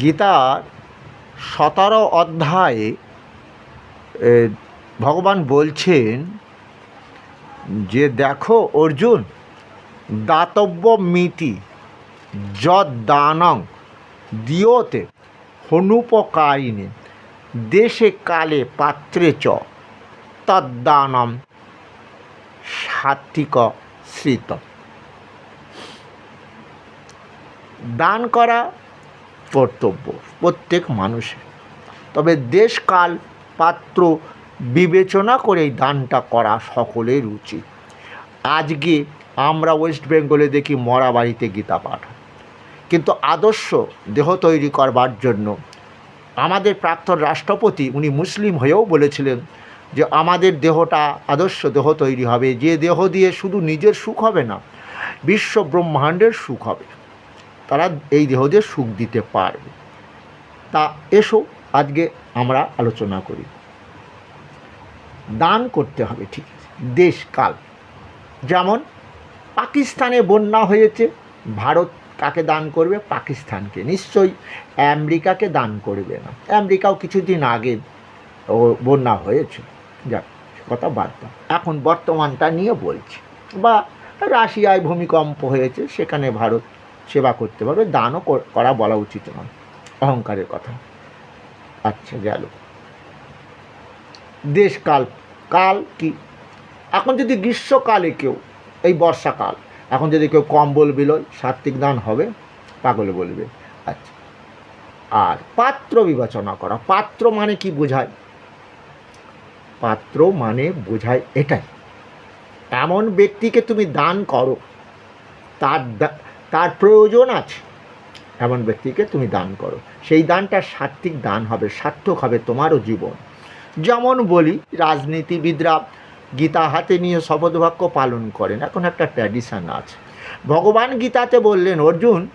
গীতার সতেরো অধ্যায়ে ভগবান বলছেন যে, দেখো অর্জুন, দাতব্য মিতি যদ দানং দিয়তে হনুপকারিণে দেশে কালে পাত্রে চ তদ্দানম সাত্বিক শ্রিত দান করা কর্তব্য প্রত্যেক মানুষের। তবে দেশকাল পাত্র বিবেচনা করে এই দানটা করা সকলের উচিত। আজকে আমরা ওয়েস্ট বেঙ্গলে দেখি মরা বাড়িতে গীতা পাঠ কিন্তু আদর্শ দেহ তৈরি করবার জন্য আমাদের প্রাক্তন রাষ্ট্রপতি উনি মুসলিম হয়েও বলেছিলেন যে আমাদের দেহটা আদর্শ দেহ তৈরি হবে। যে দেহ দিয়ে শুধু নিজের সুখ হবে না, বিশ্ব ব্রহ্মাণ্ডের সুখ হবে। তারা এই দেহ দিয়ে সুখ দিতে পারবে। তা এসো, আজকে আমরা আলোচনা করি। দান করতে হবে, ঠিক আছে। দেশ, কাল। যেমন পাকিস্তানে বন্যা হয়েছে, ভারত কাকে দান করবে? পাকিস্তানকে। নিশ্চয়ই আমেরিকাকে দান করবে না। আমেরিকাও কিছুদিন আগে ও বন্যা হয়েছে। যাক কথা দাও। এখন বর্তমানটা নিয়ে বলছি। বা রাশিয়ায় ভূমিকম্প হয়েছে, সেখানে ভারত সেবা করতে পারবে, দানও করা বলা উচিত নয়। অহংকারের কথা। আচ্ছা গেল। দেশকাল কাল কি? এখন যদি গ্রীষ্মকালে কেউ, এই বর্ষাকাল, এখন যদি কেউ কম্বল বিলয় সাত্বিক দান হবে, পাগলে বলবে। আচ্ছা আর পাত্র বিবেচনা করা, পাত্র মানে কি বোঝায়? পাত্র মানে বোঝায় এটাই। এমন ব্যক্তিকে তুমি দান করো, তার তার প্রয়োজন আছে। এমন ব্যক্তিকে তুমি দান করো। সেই দানটা সাত্বিক দান হবে, সার্থক হবে তোমারও জীবন। যেমন বলি, রাজনীতিবিদরা গীতা হাতে নিয়ে শপথবাক্য পালন করেন। এখন একটা ট্র্যাডিশন আছে। ভগবান গীতাতে বললেন, অর্জুন,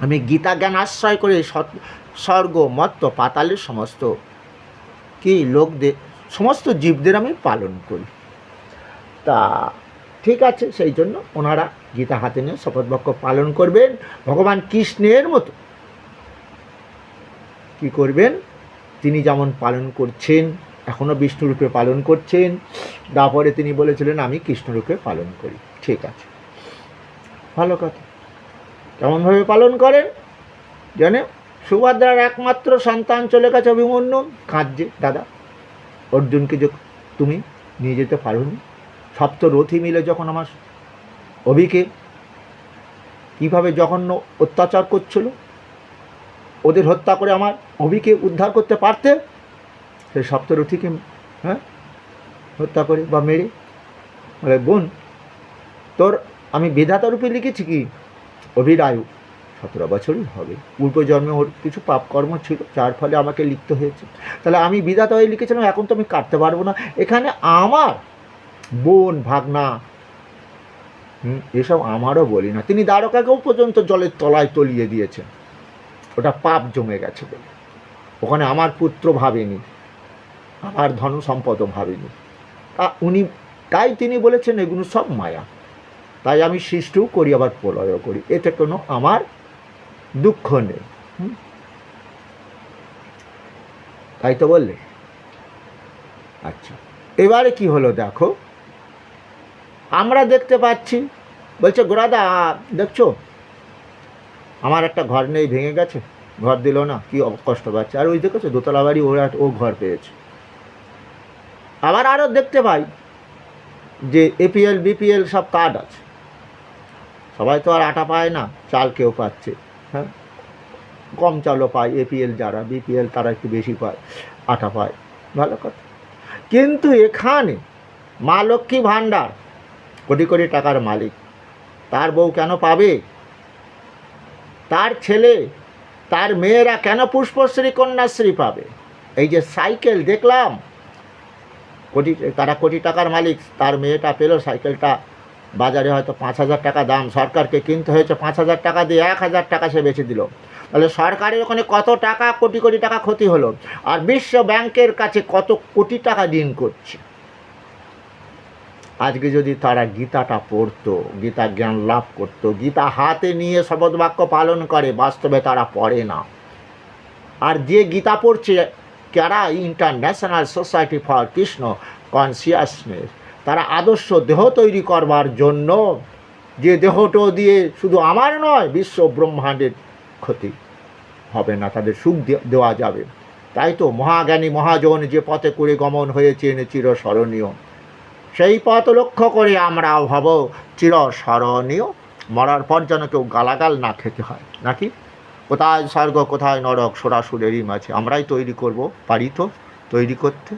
আমি গীতা জ্ঞান আশ্রয় করে স্বর্গ, মত্ত, পাতালের সমস্ত কি লোকদের, সমস্ত জীবদের আমি পালন করি। তা ঠিক আছে, সেই জন্য ওনারা গীতা হাতে নিয়ে শপথবাক্য পালন করবেন, ভগবান কৃষ্ণের মতো। কি করবেন? তিনি যেমন পালন করছেন এখনও বিষ্ণুরূপে পালন করছেন, তারপরে তিনি বলেছিলেন, আমি কৃষ্ণরূপে পালন করি। ঠিক আছে। ভালো কথা। কেমনভাবে পালন করেন? জানে সুভদ্রার একমাত্র সন্তান চলে গেছে অভিমন্যু। কাঁদছে, দাদা, অর্জুনকে যে তুমি নিয়ে যেতে পারোনি? সপ্ত রথী মিলে যখন আমার অভিকে কীভাবে জঘন্য অত্যাচার করছিল, ওদের হত্যা করে আমার অভিকে উদ্ধার করতে পারতে সেই সপ্তরথীকে হ্যাঁ হত্যা করে বা মেরে বলে, বোন, তোর আমি বিধাতা রূপে লিখেছি কি? অভিরায়ু সতেরো বছরই হবে। পূর্বজন্মে ওর কিছু পাপকর্ম ছিল, যার ফলে আমাকে লিখতে হয়েছে। তাহলে আমি বিধাতা হয়ে লিখেছিলাম, এখন তো আমি কাটতে পারব না। এখানে আমার বোন ভাগনা হুম, এসব আমারও বলি না। তিনি দ্বারকাকেও পর্যন্ত জলের তলায় তলিয়ে দিয়েছেন। ওটা পাপ জমে গেছে বলে। ওখানে আমার পুত্র ভাবেনি আমার ধন সম্পদও ভাবেনি। তা উনি তাই তিনি বলেছেন এগুলো সব মায়া। তাই আমি সৃষ্টিও করি আবার প্রলয়ও করি। এতে কোনো আমার দুঃখ নেই? তাই তো বললে। আচ্ছা। এবারে কি হলো দেখো? আমরা দেখতে পাচ্ছি। বলছে গোড়াদা দেখছ? আমার একটা ঘর নেই, ভেঙে গেছে। ঘর দিল না, কি কষ্ট পাচ্ছে। আর ওই দেখেছ, দোতলা বাড়ি, ওরা, ও ঘর পেয়েছে। আবার আরও দেখতে পাই যে এপিএল বিপিএল সব কার্ড আছে। সবাই তো আর আটা পায় না, চাল কেউ পাচ্ছে। হ্যাঁ? কম চালও পায় এপিএল যারা বিপিএল তারা একটু বেশি পায়, আটা পায়। ভালো কথা। কিন্তু এখানে মা লক্ষ্মী ভাণ্ডার কোটি কোটি টাকার মালিক। তার বউ কেন পাবে? তার ছেলে, তার মেয়েরা কেন পুষ্পশ্রী কন্যাশ্রী পাবে? এই যে সাইকেল দেখলাম, কোটি, তারা কোটি টাকার মালিক, তার মেয়েটা পেল সাইকেলটা। বাজারে হয়তো পাঁচ হাজার টাকা দাম, সরকারকে কিনতে হয়েছে পাঁচ হাজার টাকা দিয়ে এক হাজার টাকা সে বেচে দিল। তাহলে সরকারের ওখানে কত টাকা, কোটি কোটি টাকা ক্ষতি হলো? আর বিশ্ব ব্যাংকের কাছে কত কোটি টাকা ঋণ করছে? আজকে যদি তারা গীতাটা পড়তো গীতা জ্ঞান লাভ করতো, গীতা হাতে নিয়ে শপথ বাক্য পালন করে, বাস্তবে তারা পড়ে না। আর যে গীতা পড়ছে কারা international society for Krishna consciousness, তারা আদর্শ দেহ তৈরি করবার জন্য যে দেহটো দিয়ে শুধু আমার নয়, বিশ্ব ব্রহ্মাণ্ডের ক্ষতি হবে না, তাদের সুখ দেওয়া যাবে। তাই তো মহাজ্ঞানী মহাজন যে পথে করে গমন হয়েছেন চিরস্মরণীয়। সেই পথ লক্ষ্য করে আমরাও হব চিরস্মরণীয়। মরার পর যেন কেউ গালাগাল না খেতে হয়, নাকি? কোথায় স্বর্গ, কোথায় নরক সোরাসুরেরই মাঝে। আমরাই তৈরি করব পারি তো, তৈরি করতে।